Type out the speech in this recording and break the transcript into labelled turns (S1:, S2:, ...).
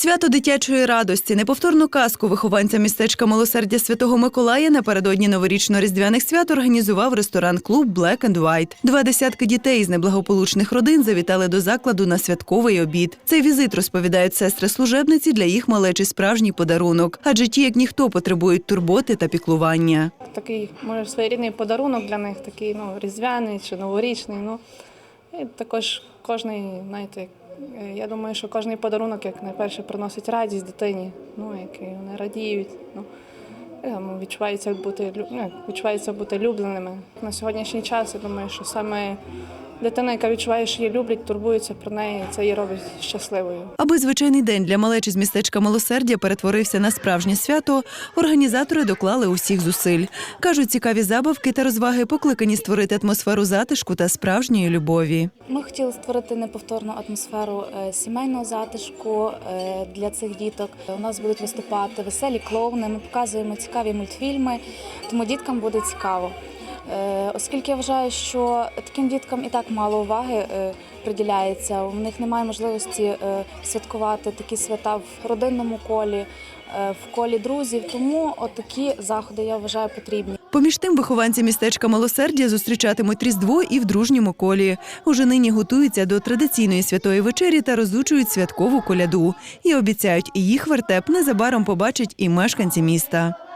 S1: Свято дитячої радості, неповторну казку вихованця містечка Милосердя Святого Миколая напередодні новорічно-різдвяних свят організував ресторан-клуб Black and White. Два десятки дітей з неблагополучних родин завітали до закладу на святковий обід. Цей візит розповідають сестри служебниці для їх малечі справжній подарунок, адже ті, як ніхто, потребують турботи та піклування.
S2: такий, може, своєрідний подарунок для них, такий ну, різдвяний чи новорічний. Ну, і також кожний, знаєте, я думаю, що кожний подарунок, як найперше, приносить радість дитині, ну, який вони радіють. Ну, е, відчувається бути, ну, відчувається бути любленими. На сьогоднішній час я думаю, що саме дитина, яка відчуває, що її люблять, турбуються про неї, це її робить щасливою.
S1: Аби звичайний день для малечі з містечка Милосердя перетворився на справжнє свято, організатори доклали усіх зусиль. Кажуть, цікаві забавки та розваги покликані створити атмосферу затишку та справжньої любові.
S3: Ми хотіли створити неповторну атмосферу е, сімейного затишку е, для цих діток. У нас будуть виступати веселі клоуни. Ми показуємо цікаві мультфільми, тому діткам буде цікаво. Е, Оскільки я вважаю, що таким діткам і так мало уваги е, приділяється, у них немає можливості е, святкувати такі свята в родинному колі, в колі друзів. Тому отакі заходи я вважаю потрібні.
S1: Поміж тим, вихованці містечка Милосердя зустрічатимуть Різдво і в дружньому колі. Уже нині готуються до традиційної святої вечері та розучують святкову коляду. І обіцяють, їх вертеп незабаром побачать і мешканці міста.